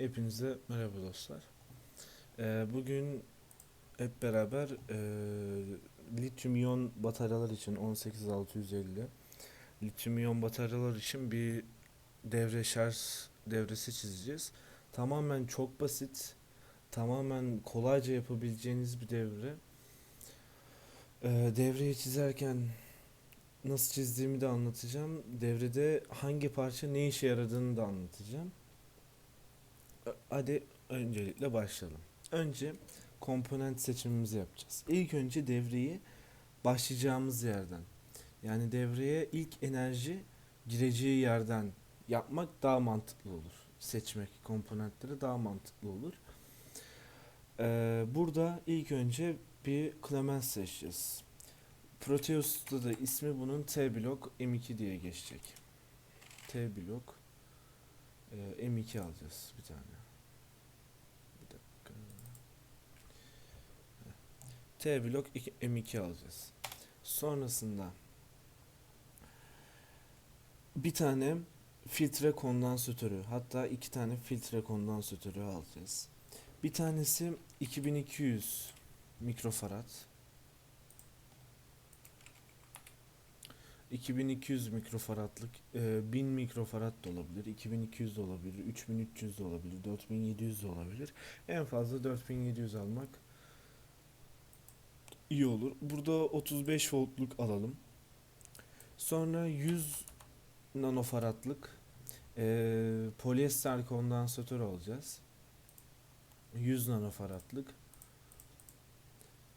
Hepinize merhaba dostlar. Ee, bugün hep beraber e, lityum iyon bataryalar için 18650 lityum iyon bataryalar için bir devre şarj devresi çizeceğiz. Tamamen çok basit, tamamen kolayca yapabileceğiniz bir devre. Ee, devreyi çizerken nasıl çizdiğimi de anlatacağım. Devrede hangi parça ne işe yaradığını da anlatacağım. Hadi öncelikle başlayalım. Önce komponent seçimimizi yapacağız. İlk önce devreyi başlayacağımız yerden yani devreye ilk enerji gireceği yerden yapmak daha mantıklı olur. Seçmek komponentleri daha mantıklı olur. Ee, burada ilk önce bir Clemens seçeceğiz. Proteus'ta da ismi bunun T blok M2 diye geçecek. T blok e, M2 alacağız bir tane. Bir dakika. T blok iki- M2 alacağız. Sonrasında bir tane filtre kondansatörü hatta iki tane filtre kondansatörü alacağız. Bir tanesi 2200 mikrofarad. 2200 mikrofaradlık, e, 1000 mikrofarad da olabilir, 2200 de olabilir, 3300 de olabilir, 4700 de olabilir. En fazla 4700 almak iyi olur. Burada 35 voltluk alalım. Sonra 100 nanofaradlık e, polyester kondansatör alacağız. 100 nanofaradlık.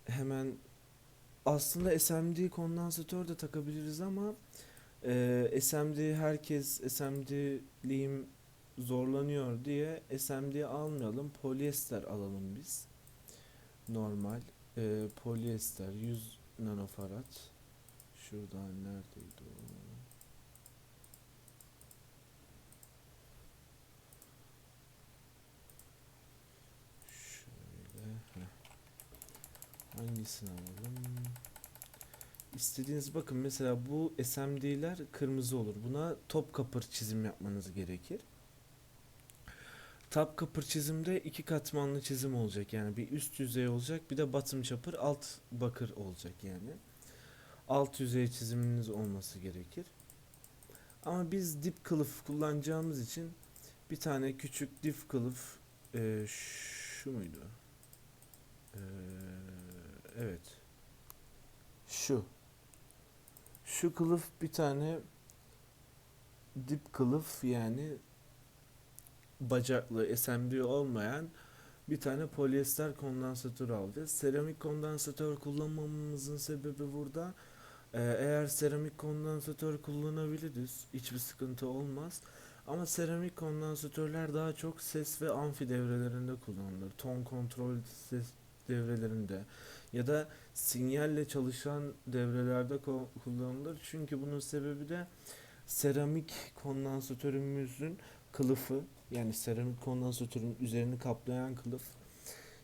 Hemen aslında SMD kondansatör de takabiliriz ama e, SMD herkes SMD'liyim zorlanıyor diye SMD almayalım. Polyester alalım biz. Normal e, polyester 100 nanofarad. Şuradan neredeydi o? Şöyle. heh. Hangisini alalım? İstediğiniz bakın mesela bu SMD'ler kırmızı olur. Buna top kapır çizim yapmanız gerekir. Top kapır çizimde iki katmanlı çizim olacak. Yani bir üst yüzey olacak, bir de bottom çapır alt bakır olacak yani. Alt yüzey çiziminiz olması gerekir. Ama biz dip kılıf kullanacağımız için bir tane küçük dip kılıf e, şu muydu? E, evet. Şu. Şu kılıf bir tane dip kılıf yani bacaklı SMD olmayan bir tane polyester kondansatör alacağız. Seramik kondansatör kullanmamamızın sebebi burada e, eğer seramik kondansatör kullanabiliriz hiçbir sıkıntı olmaz. Ama seramik kondansatörler daha çok ses ve amfi devrelerinde kullanılır. Ton kontrol ses devrelerinde ya da sinyalle çalışan devrelerde kullanılır. Çünkü bunun sebebi de seramik kondansatörümüzün kılıfı yani seramik kondansatörün üzerini kaplayan kılıf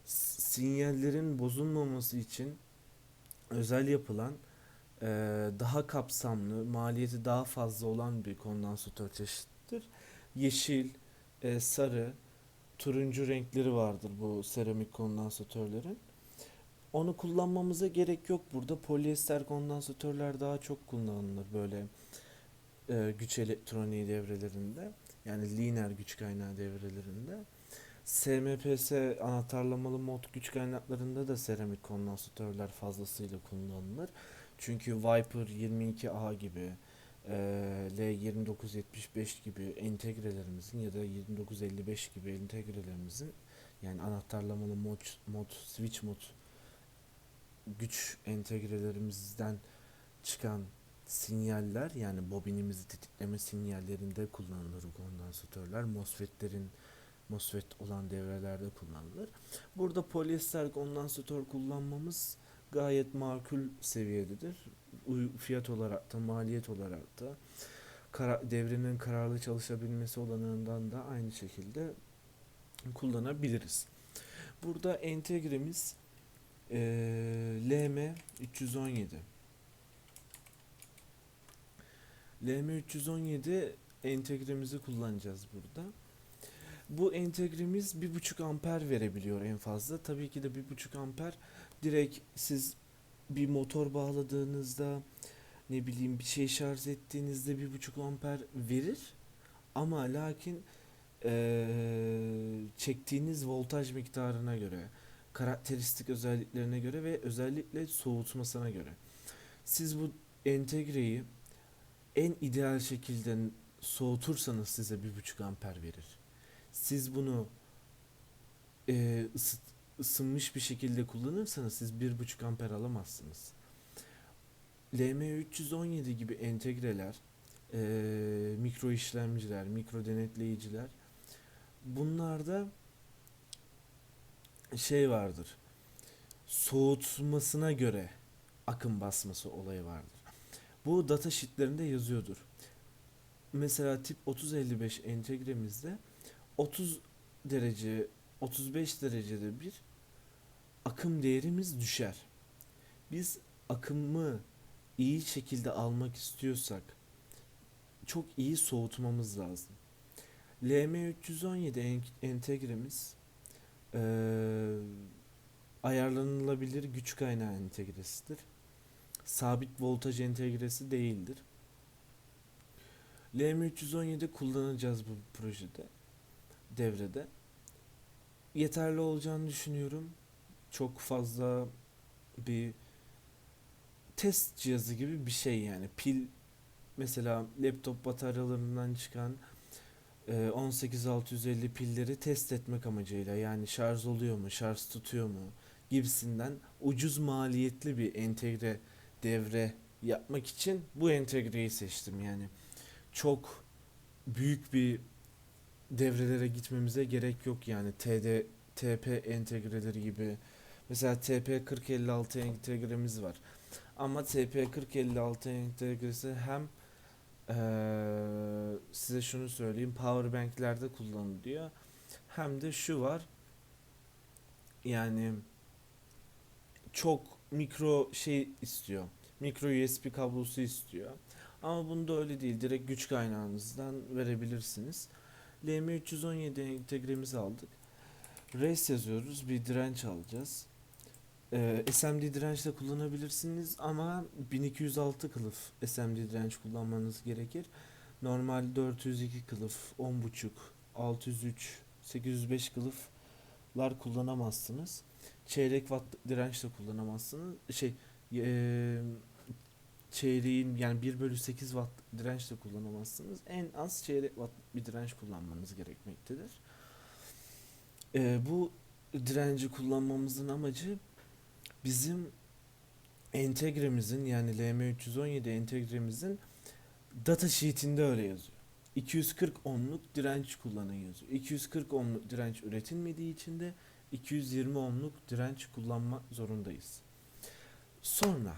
sinyallerin bozulmaması için özel yapılan daha kapsamlı, maliyeti daha fazla olan bir kondansatör çeşittir. Yeşil, sarı, turuncu renkleri vardır bu seramik kondansatörlerin. Onu kullanmamıza gerek yok burada. Polyester kondansatörler daha çok kullanılır böyle e, güç elektroniği devrelerinde. Yani lineer güç kaynağı devrelerinde. SMPS anahtarlamalı mod güç kaynaklarında da seramik kondansatörler fazlasıyla kullanılır. Çünkü Viper 22A gibi e, L2975 gibi entegrelerimizin ya da 2955 gibi entegrelerimizin yani anahtarlamalı mod, mod switch mod güç entegrelerimizden çıkan sinyaller yani bobinimizi tetikleme sinyallerinde kullanılır kondansatörler. MOSFET'lerin MOSFET olan devrelerde kullanılır. Burada polyester kondansatör kullanmamız gayet makul seviyededir. Fiyat olarak da maliyet olarak da kara- devrenin kararlı çalışabilmesi olanağından da aynı şekilde kullanabiliriz. Burada entegremiz eee LM 317. LM317 entegremizi kullanacağız burada. Bu entegremiz 1.5 amper verebiliyor en fazla. Tabii ki de 1.5 amper direkt siz bir motor bağladığınızda ne bileyim bir şey şarj ettiğinizde 1.5 amper verir. Ama lakin eee, çektiğiniz voltaj miktarına göre, karakteristik özelliklerine göre ve özellikle soğutmasına göre. Siz bu entegreyi en ideal şekilde soğutursanız size 1.5 amper verir. Siz bunu eee, ısıt, ısınmış bir şekilde kullanırsanız siz 1.5 amper alamazsınız. LM317 gibi entegreler, eee, mikro işlemciler, mikro denetleyiciler bunlarda şey vardır. Soğutmasına göre akım basması olayı vardır. Bu data sheetlerinde yazıyordur. Mesela tip 3055 entegremizde 30 derece 35 derecede bir akım değerimiz düşer. Biz akımı iyi şekilde almak istiyorsak çok iyi soğutmamız lazım. LM317 en- entegremiz eee, ayarlanılabilir güç kaynağı entegresidir. Sabit voltaj entegresi değildir. LM317 kullanacağız bu projede, devrede. Yeterli olacağını düşünüyorum. Çok fazla bir test cihazı gibi bir şey yani. Pil mesela laptop bataryalarından çıkan e, 18650 pilleri test etmek amacıyla yani şarj oluyor mu, şarj tutuyor mu gibisinden ucuz maliyetli bir entegre devre yapmak için bu entegreyi seçtim yani. Çok büyük bir devrelere gitmemize gerek yok yani TD TP entegreleri gibi. Mesela TP 4056 entegremiz var. Ama TP 4056 entegresi hem eee, size şunu söyleyeyim powerbanklerde kullanılıyor. Hem de şu var. Yani çok mikro şey istiyor. Mikro USB kablosu istiyor. Ama bunda öyle değil. Direkt güç kaynağınızdan verebilirsiniz. LM317 entegremizi aldık. Race yazıyoruz. Bir direnç alacağız. Ee, SMD direnç de kullanabilirsiniz ama 1206 kılıf SMD direnç kullanmanız gerekir. Normal 402 kılıf, 10.5, 603, 805 kılıflar kullanamazsınız. Çeyrek watt direnç de kullanamazsınız. Şey, eee çeyreğin yani 1 bölü 8 watt direnç de kullanamazsınız. En az çeyrek watt bir direnç kullanmanız gerekmektedir. Ee, bu direnci kullanmamızın amacı bizim entegremizin yani LM317 entegremizin data sheet'inde öyle yazıyor. 240 ohmluk direnç kullanın yazıyor. 240 ohmluk direnç üretilmediği için de 220 ohmluk direnç kullanmak zorundayız. Sonra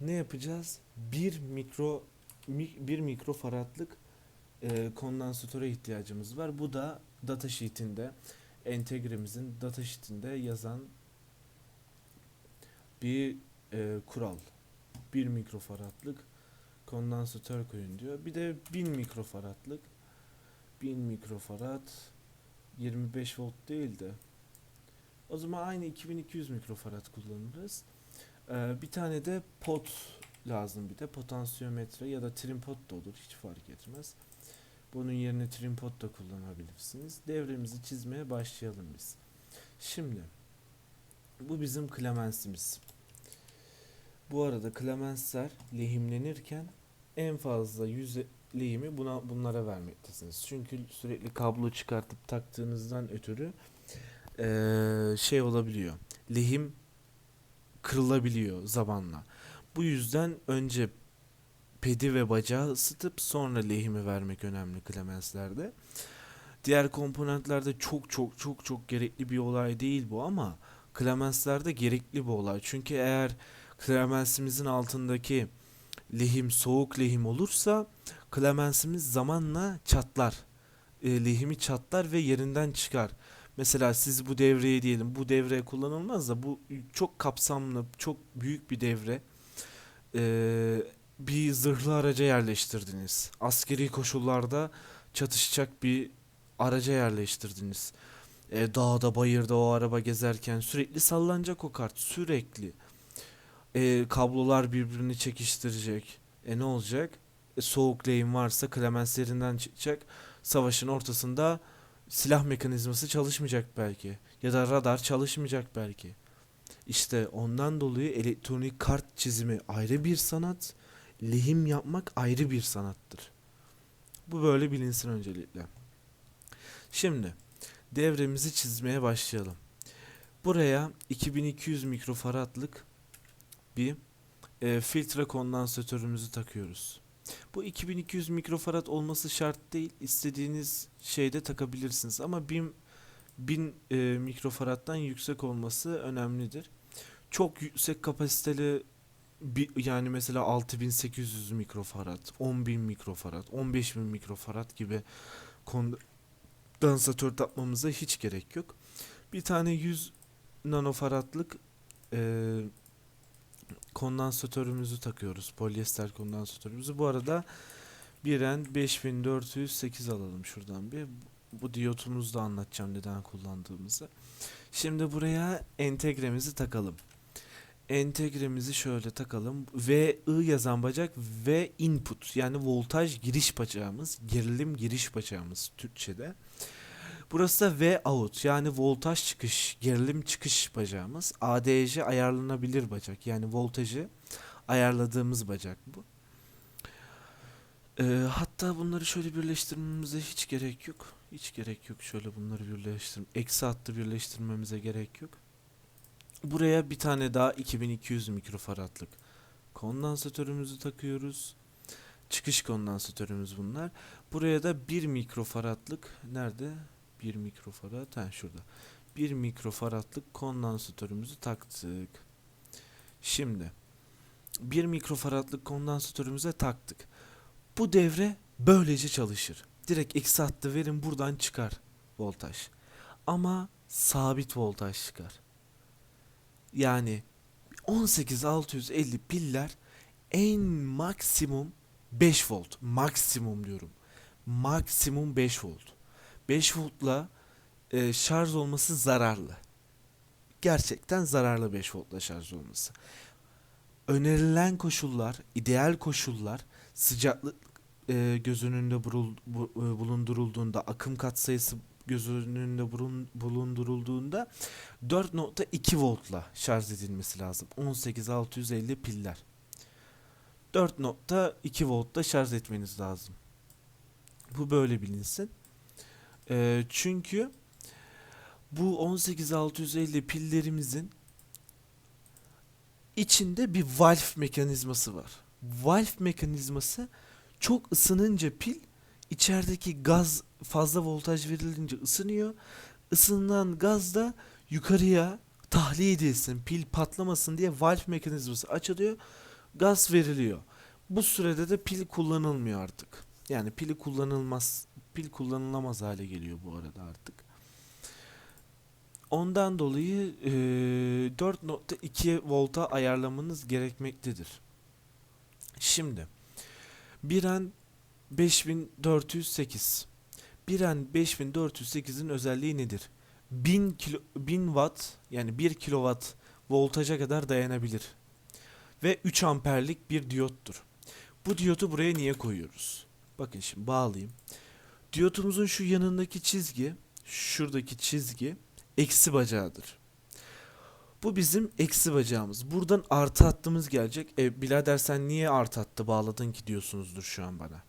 ne yapacağız? 1 mikro mi- 1 mikrofaradlık e, kondansatöre ihtiyacımız var. Bu da data sheet'inde entegremizin data sheet'inde yazan bir e, kural. 1 mikrofaradlık kondansatör koyun diyor. Bir de 1000 mikrofaradlık 1000 mikrofarad 25 volt değil de o zaman aynı 2200 mikrofarad kullanırız. Ee, bir tane de pot lazım bir de potansiyometre ya da trim pot da olur hiç fark etmez. Bunun yerine trim pot da kullanabilirsiniz. Devremizi çizmeye başlayalım biz. Şimdi bu bizim klemensimiz. Bu arada klemensler lehimlenirken en fazla yüz lehimi buna bunlara vermektesiniz. Çünkü sürekli kablo çıkartıp taktığınızdan ötürü eee, şey olabiliyor. Lehim kırılabiliyor zamanla. Bu yüzden önce pedi ve bacağı ısıtıp sonra lehimi vermek önemli klemenslerde. Diğer komponentlerde çok çok çok çok gerekli bir olay değil bu ama klemenslerde gerekli bir olay. Çünkü eğer klemensimizin altındaki lehim soğuk lehim olursa klemensimiz zamanla çatlar. E, lehimi çatlar ve yerinden çıkar. Mesela siz bu devreyi diyelim bu devre kullanılmaz da bu çok kapsamlı çok büyük bir devre Ee, bir zırhlı araca yerleştirdiniz. Askeri koşullarda çatışacak bir araca yerleştirdiniz. E, dağda bayırda o araba gezerken sürekli sallanacak o kart sürekli. E, kablolar birbirini çekiştirecek. E ne olacak? E, soğuk lehim varsa Clemens yerinden çıkacak. Savaşın ortasında silah mekanizması çalışmayacak belki. Ya da radar çalışmayacak belki. İşte ondan dolayı elektronik kart çizimi ayrı bir sanat, lehim yapmak ayrı bir sanattır. Bu böyle bilinsin öncelikle. Şimdi devremizi çizmeye başlayalım. Buraya 2200 mikrofaradlık bir e, filtre kondansatörümüzü takıyoruz. Bu 2200 mikrofarad olması şart değil. İstediğiniz şeyde takabilirsiniz ama 1000 1000 e, mikrofaraddan yüksek olması önemlidir. Çok yüksek kapasiteli bir, yani mesela 6800 mikrofarad, 10000 mikrofarad, 15000 mikrofarad gibi kondansatör takmamıza hiç gerek yok. Bir tane 100 nanofaradlık e, kondansatörümüzü takıyoruz. Polyester kondansatörümüzü. Bu arada Biren 5408 alalım şuradan bir. Bu diyotumuzu da anlatacağım neden kullandığımızı. Şimdi buraya entegremizi takalım. Entegremizi şöyle takalım. V I yazan bacak ve input yani voltaj giriş bacağımız, gerilim giriş bacağımız Türkçe'de. Burası da V out yani voltaj çıkış, gerilim çıkış bacağımız. ADC ayarlanabilir bacak yani voltajı ayarladığımız bacak bu. Ee, hatta bunları şöyle birleştirmemize hiç gerek yok. Hiç gerek yok şöyle bunları birleştirme. Eksi hattı birleştirmemize gerek yok. Buraya bir tane daha 2200 mikrofaradlık kondansatörümüzü takıyoruz. Çıkış kondansatörümüz bunlar. Buraya da 1 mikrofaradlık nerede? 1 mikrofarad ha şurada. 1 mikrofaradlık kondansatörümüzü taktık. Şimdi 1 mikrofaradlık kondansatörümüze taktık. Bu devre böylece çalışır. Direkt eksi hattı verin buradan çıkar voltaj. Ama sabit voltaj çıkar. Yani 18650 piller en maksimum 5 volt. Maksimum diyorum. Maksimum 5 volt. 5 voltla e, şarj olması zararlı. Gerçekten zararlı 5 voltla şarj olması. Önerilen koşullar, ideal koşullar sıcaklık e, göz önünde burul- bu- e, bulundurulduğunda, akım katsayısı göz önünde burun- bulundurulduğunda 4.2 voltla şarj edilmesi lazım. 18650 piller. 4.2 voltla şarj etmeniz lazım. Bu böyle bilinsin. Ee, çünkü bu 18650 pillerimizin içinde bir valve mekanizması var. Valve mekanizması çok ısınınca pil içerideki gaz fazla voltaj verilince ısınıyor. Isınan gaz da yukarıya tahliye edilsin, pil patlamasın diye valve mekanizması açılıyor. Gaz veriliyor. Bu sürede de pil kullanılmıyor artık. Yani pili kullanılmaz, pil kullanılamaz hale geliyor bu arada artık. Ondan dolayı e, 4.2 volta ayarlamanız gerekmektedir. Şimdi Biren 5408 Biren 5408'in özelliği nedir? 1000 kilo, 1000 watt yani 1 kilowatt voltaja kadar dayanabilir. Ve 3 amperlik bir diyottur. Bu diyotu buraya niye koyuyoruz? Bakın şimdi bağlayayım. Diyotumuzun şu yanındaki çizgi, şuradaki çizgi eksi bacağıdır. Bu bizim eksi bacağımız. Buradan artı hattımız gelecek. E birader sen niye artı hattı bağladın ki diyorsunuzdur şu an bana.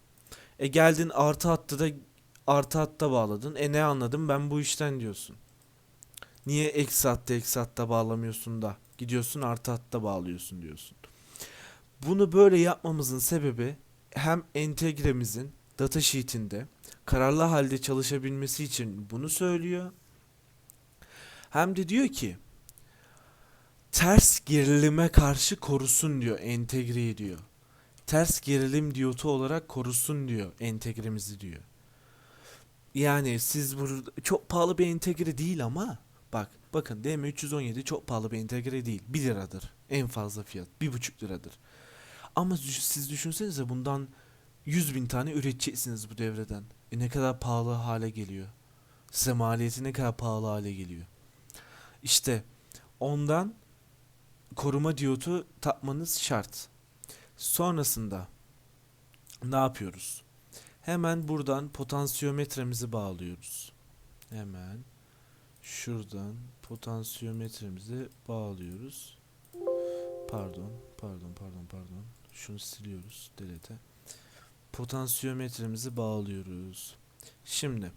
E geldin artı hattı da artı hatta bağladın. E ne anladım ben bu işten diyorsun. Niye eksi hatta eksi hatta bağlamıyorsun da gidiyorsun artı hatta bağlıyorsun diyorsun. Bunu böyle yapmamızın sebebi hem entegremizin datasheet'inde kararlı halde çalışabilmesi için bunu söylüyor. Hem de diyor ki ters gerilime karşı korusun diyor entegre diyor. Ters gerilim diyotu olarak korusun diyor entegremizi diyor. Yani siz burada çok pahalı bir entegre değil ama bak bakın DM317 çok pahalı bir entegre değil. 1 liradır en fazla fiyat 1,5 liradır. Ama siz düşünsenize bundan 100 bin tane üreteceksiniz bu devreden. E ne kadar pahalı hale geliyor. Size maliyeti ne kadar pahalı hale geliyor. İşte ondan koruma diyotu takmanız şart. Sonrasında ne yapıyoruz? Hemen buradan potansiyometremizi bağlıyoruz. Hemen şuradan potansiyometremizi bağlıyoruz. Pardon, pardon, pardon, pardon. Şunu siliyoruz, delete. Potansiyometremizi bağlıyoruz. Şimdi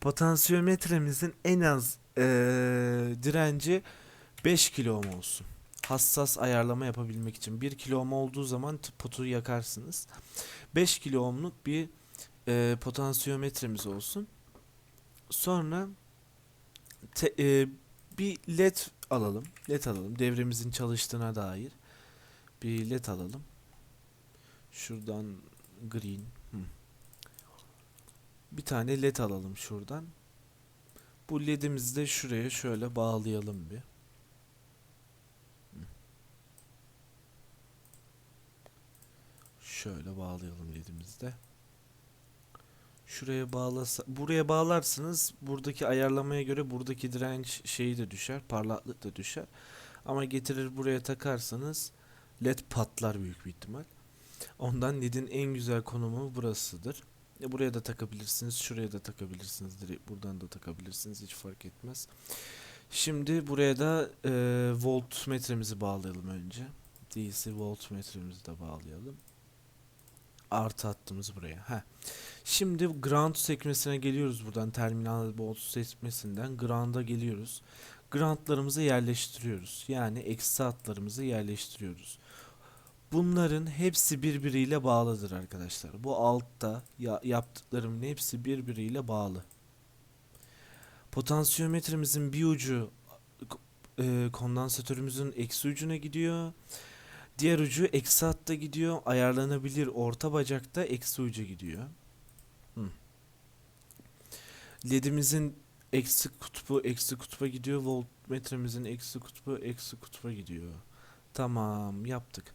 potansiyometremizin en az eee, direnci 5 kilo ohm olsun. Hassas ayarlama yapabilmek için 1 kilo ohm olduğu zaman potu yakarsınız. 5 kilo ohmluk bir eee potansiyometremiz olsun. Sonra te- eee, bir led alalım. Led alalım. Devremizin çalıştığına dair bir led alalım. Şuradan green. Bir tane led alalım şuradan. Bu ledimizi de şuraya şöyle bağlayalım bir. Şöyle bağlayalım ledimizi de. Şuraya bağlasa, buraya bağlarsınız. Buradaki ayarlamaya göre buradaki direnç şeyi de düşer, parlaklık da düşer. Ama getirir buraya takarsanız led patlar büyük bir ihtimal. Ondan ledin en güzel konumu burasıdır. E buraya da takabilirsiniz, şuraya da takabilirsiniz, buradan da takabilirsiniz, hiç fark etmez. Şimdi buraya da e, voltmetremizi bağlayalım önce. DC voltmetremizi de bağlayalım. Artı hattımız buraya. Heh. Şimdi ground sekmesine geliyoruz buradan terminal volt sekmesinden ground'a geliyoruz. Ground'larımızı yerleştiriyoruz. Yani eksi hatlarımızı yerleştiriyoruz. Bunların hepsi birbiriyle bağlıdır arkadaşlar. Bu altta ya- yaptıklarımın hepsi birbiriyle bağlı. Potansiyometremizin bir ucu e, kondansatörümüzün eksi ucuna gidiyor. Diğer ucu eksi hatta gidiyor. Ayarlanabilir orta bacakta eksi uca gidiyor. LED'imizin eksi kutbu eksi kutba gidiyor. Voltmetremizin eksi kutbu eksi kutba gidiyor. Tamam yaptık.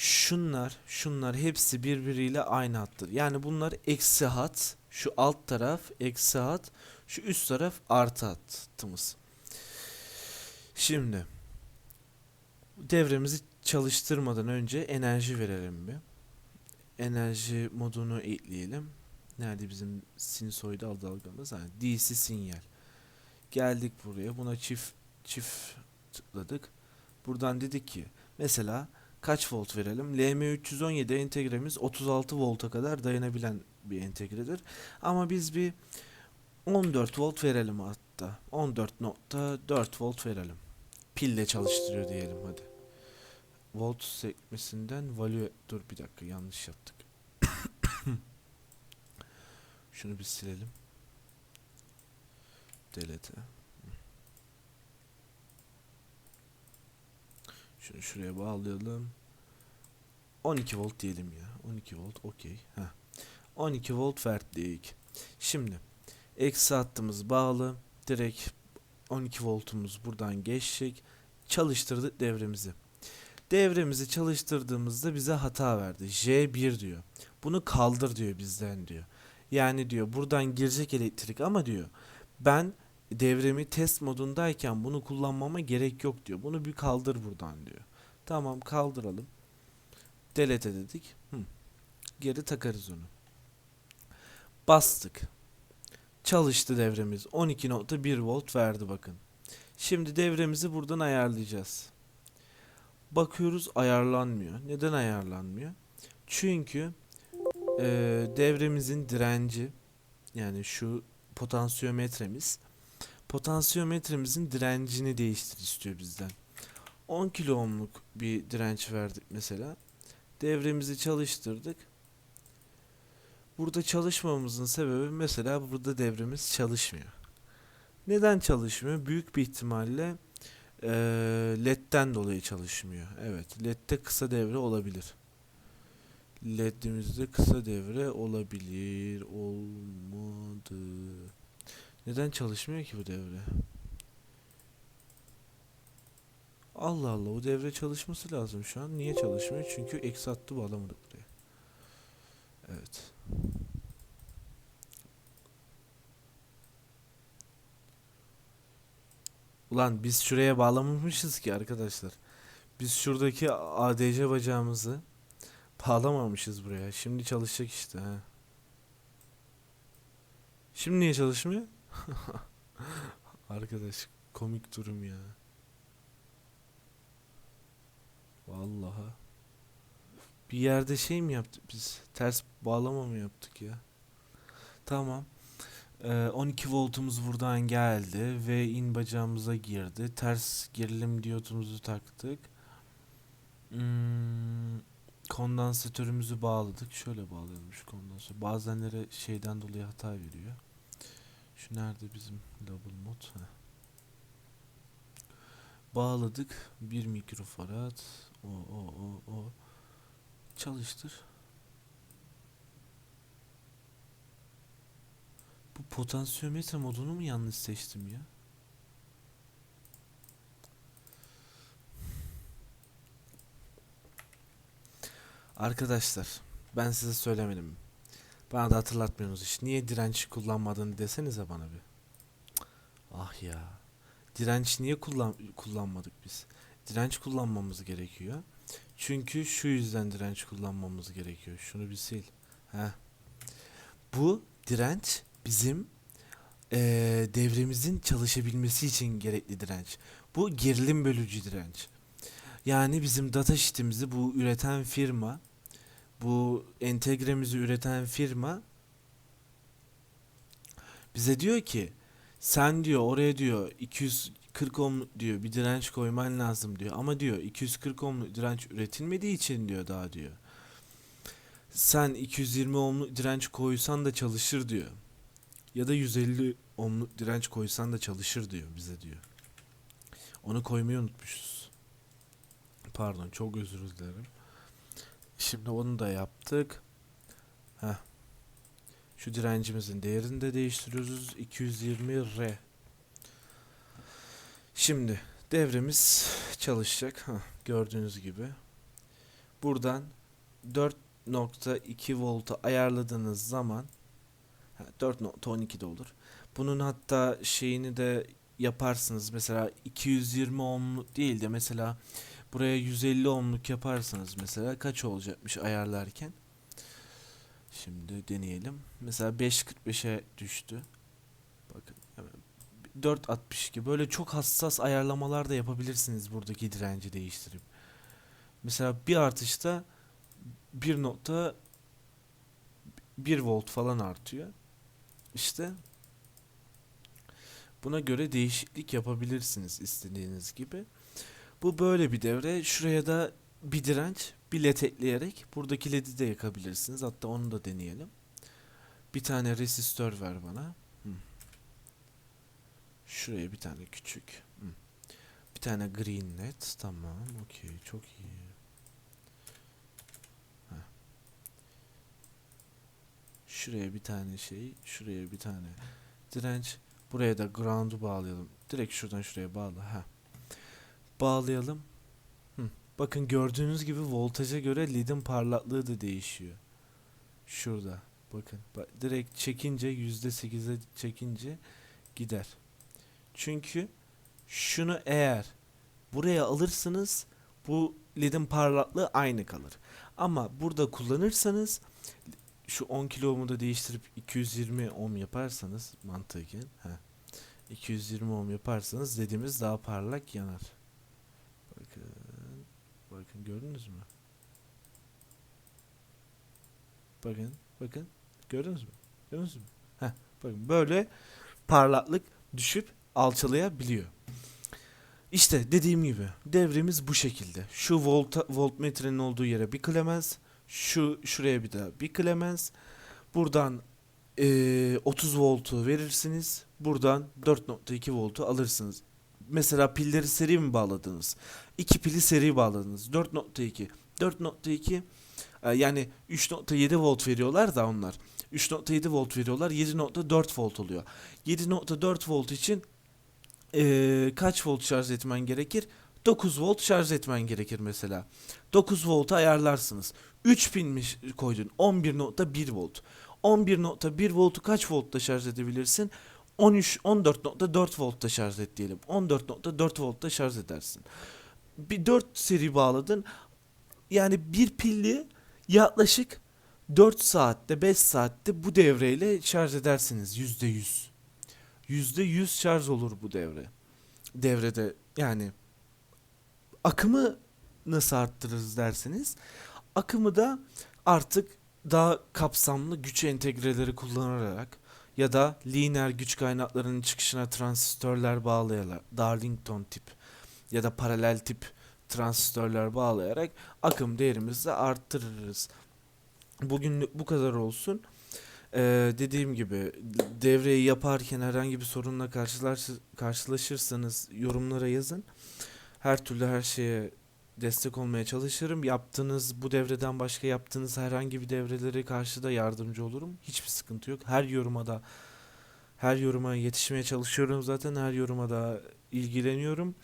Şunlar, şunlar hepsi birbiriyle aynı hattır. Yani bunlar eksi hat, şu alt taraf eksi hat, şu üst taraf artı hattımız. Şimdi devremizi çalıştırmadan önce enerji verelim bir. Enerji modunu ekleyelim. Nerede bizim sinusoid dalgamız? Ha, DC sinyal. Geldik buraya. Buna çift çift tıkladık. Buradan dedik ki mesela kaç volt verelim? LM317 entegremiz 36 volta kadar dayanabilen bir entegredir. Ama biz bir 14 volt verelim hatta. 14.4 volt verelim. Pille çalıştırıyor diyelim hadi. Volt sekmesinden value dur bir dakika yanlış yaptık. Şunu bir silelim. Delete. Şunu şuraya bağlayalım. 12 volt diyelim ya. 12 volt okey. Heh. 12 volt verdik. Şimdi eksi hattımız bağlı. Direkt 12 voltumuz buradan geçecek. Çalıştırdık devremizi. Devremizi çalıştırdığımızda bize hata verdi. J1 diyor. Bunu kaldır diyor bizden diyor. Yani diyor buradan girecek elektrik ama diyor ben devremi test modundayken bunu kullanmama gerek yok diyor. Bunu bir kaldır buradan diyor. Tamam kaldıralım. Delete dedik. Hı. Geri takarız onu. Bastık. Çalıştı devremiz. 12.1 volt verdi bakın. Şimdi devremizi buradan ayarlayacağız. Bakıyoruz ayarlanmıyor. Neden ayarlanmıyor? Çünkü e, devremizin direnci yani şu potansiyometremiz potansiyometremizin direncini değiştir istiyor bizden. 10 kilo ohmluk bir direnç verdik mesela. Devremizi çalıştırdık. Burada çalışmamızın sebebi mesela burada devremiz çalışmıyor. Neden çalışmıyor? Büyük bir ihtimalle eee LED'den dolayı çalışmıyor. Evet, LED'de kısa devre olabilir. LED'imizde kısa devre olabilir. Olmadı. Neden çalışmıyor ki bu devre? Allah Allah o devre çalışması lazım şu an. Niye çalışmıyor? Çünkü eksi hattı bağlamadık buraya. Evet. Ulan biz şuraya bağlamamışız ki arkadaşlar. Biz şuradaki ADC bacağımızı bağlamamışız buraya. Şimdi çalışacak işte ha. Şimdi niye çalışmıyor? Arkadaş komik durum ya. Vallahi. Bir yerde şey mi yaptık biz? Ters bağlama mı yaptık ya? Tamam. Ee, 12 voltumuz buradan geldi ve in bacağımıza girdi. Ters gerilim diyotumuzu taktık. Hmm, kondansatörümüzü bağladık. Şöyle bağlayalım kondansatör. Bazenleri şeyden dolayı hata veriyor. Şu nerede bizim double mod? Heh. Bağladık. 1 mikrofarad. O o o o. Çalıştır. Bu potansiyometre modunu mu yanlış seçtim ya? Arkadaşlar ben size söylemedim. Bana da hatırlatmıyorsunuz hiç. Niye direnç kullanmadın desenize bana bir. Ah ya. Direnç niye kullan kullanmadık biz? Direnç kullanmamız gerekiyor. Çünkü şu yüzden direnç kullanmamız gerekiyor. Şunu bir sil. Heh. Bu direnç bizim eee, devremizin çalışabilmesi için gerekli direnç. Bu gerilim bölücü direnç. Yani bizim data sheet'imizi bu üreten firma, bu entegremizi üreten firma bize diyor ki sen diyor oraya diyor 240 ohm diyor bir direnç koyman lazım diyor. Ama diyor 240 ohmluk direnç üretilmediği için diyor daha diyor. Sen 220 ohmluk direnç koysan da çalışır diyor. Ya da 150 ohmluk direnç koysan da çalışır diyor bize diyor. Onu koymayı unutmuşuz. Pardon çok özür dilerim. Şimdi onu da yaptık. Heh. Şu direncimizin değerini de değiştiriyoruz. 220 R. Şimdi devremiz çalışacak. Heh, gördüğünüz gibi. Buradan 4.2 volta ayarladığınız zaman ha, 4.12 de olur. Bunun hatta şeyini de yaparsınız. Mesela 220 ohmluk değil de mesela buraya 150 ohmluk yaparsanız mesela kaç olacakmış ayarlarken? Şimdi deneyelim. Mesela 5.45'e düştü. Bakın hemen 4.62 böyle çok hassas ayarlamalar da yapabilirsiniz buradaki direnci değiştirip. Mesela bir artışta 1.1 volt falan artıyor. İşte buna göre değişiklik yapabilirsiniz istediğiniz gibi. Bu böyle bir devre. Şuraya da bir direnç, bir led ekleyerek buradaki led'i de yakabilirsiniz. Hatta onu da deneyelim. Bir tane resistör ver bana. Şuraya bir tane küçük. Bir tane green led. Tamam. Okey. Çok iyi. Heh. Şuraya bir tane şey. Şuraya bir tane direnç. Buraya da ground'u bağlayalım. Direkt şuradan şuraya bağla. Ha. Bağlayalım. Hı. Bakın gördüğünüz gibi voltaja göre led'in parlaklığı da değişiyor. Şurada. Bakın. Bak, direkt çekince %8'e çekince gider. Çünkü şunu eğer buraya alırsınız bu led'in parlaklığı aynı kalır. Ama burada kullanırsanız şu 10 kilo ohm'u da değiştirip 220 ohm yaparsanız mantıken ha 220 ohm yaparsanız dediğimiz daha parlak yanar. Bakın gördünüz mü? Bakın bakın gördünüz mü? Gördünüz mü? Heh, bakın böyle parlaklık düşüp alçalayabiliyor. İşte dediğim gibi devremiz bu şekilde. Şu volta, voltmetrenin olduğu yere bir klemens, şu şuraya bir daha bir klemens. Buradan eee, 30 voltu verirsiniz. Buradan 4.2 voltu alırsınız. Mesela pilleri seri mi bağladınız? İki pili seri bağladınız. 4.2. 4.2 e, yani 3.7 volt veriyorlar da onlar. 3.7 volt veriyorlar. 7.4 volt oluyor. 7.4 volt için eee, kaç volt şarj etmen gerekir? 9 volt şarj etmen gerekir mesela. 9 voltu ayarlarsınız. 3000 mi koydun? 11.1 volt. 11.1 voltu kaç voltta şarj edebilirsin? 13 14.4 voltta şarj et diyelim. 14.4 voltta şarj edersin. Bir 4 seri bağladın. Yani bir pilli yaklaşık 4 saatte 5 saatte bu devreyle şarj edersiniz %100. %100 şarj olur bu devre. Devrede yani akımı nasıl arttırırız derseniz akımı da artık daha kapsamlı güç entegreleri kullanarak ya da lineer güç kaynaklarının çıkışına transistörler bağlayarak Darlington tip ya da paralel tip transistörler bağlayarak akım değerimizi de arttırırız. Bugünlük bu kadar olsun. Ee, dediğim gibi devreyi yaparken herhangi bir sorunla karşılaş- karşılaşırsanız yorumlara yazın. Her türlü her şeye destek olmaya çalışırım. Yaptığınız bu devreden başka yaptığınız herhangi bir devrelere karşı da yardımcı olurum. Hiçbir sıkıntı yok. Her yoruma da her yoruma yetişmeye çalışıyorum zaten. Her yoruma da ilgileniyorum.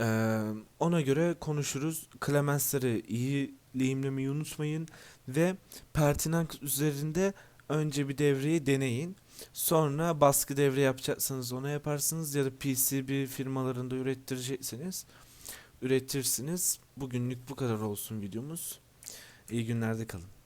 Ee, ona göre konuşuruz. Clemens'leri iyi lehimlemeyi unutmayın ve Pertinax üzerinde önce bir devreyi deneyin. Sonra baskı devre yapacaksanız ona yaparsınız ya da PCB firmalarında ürettirecekseniz üretirsiniz. Bugünlük bu kadar olsun videomuz. İyi günlerde kalın.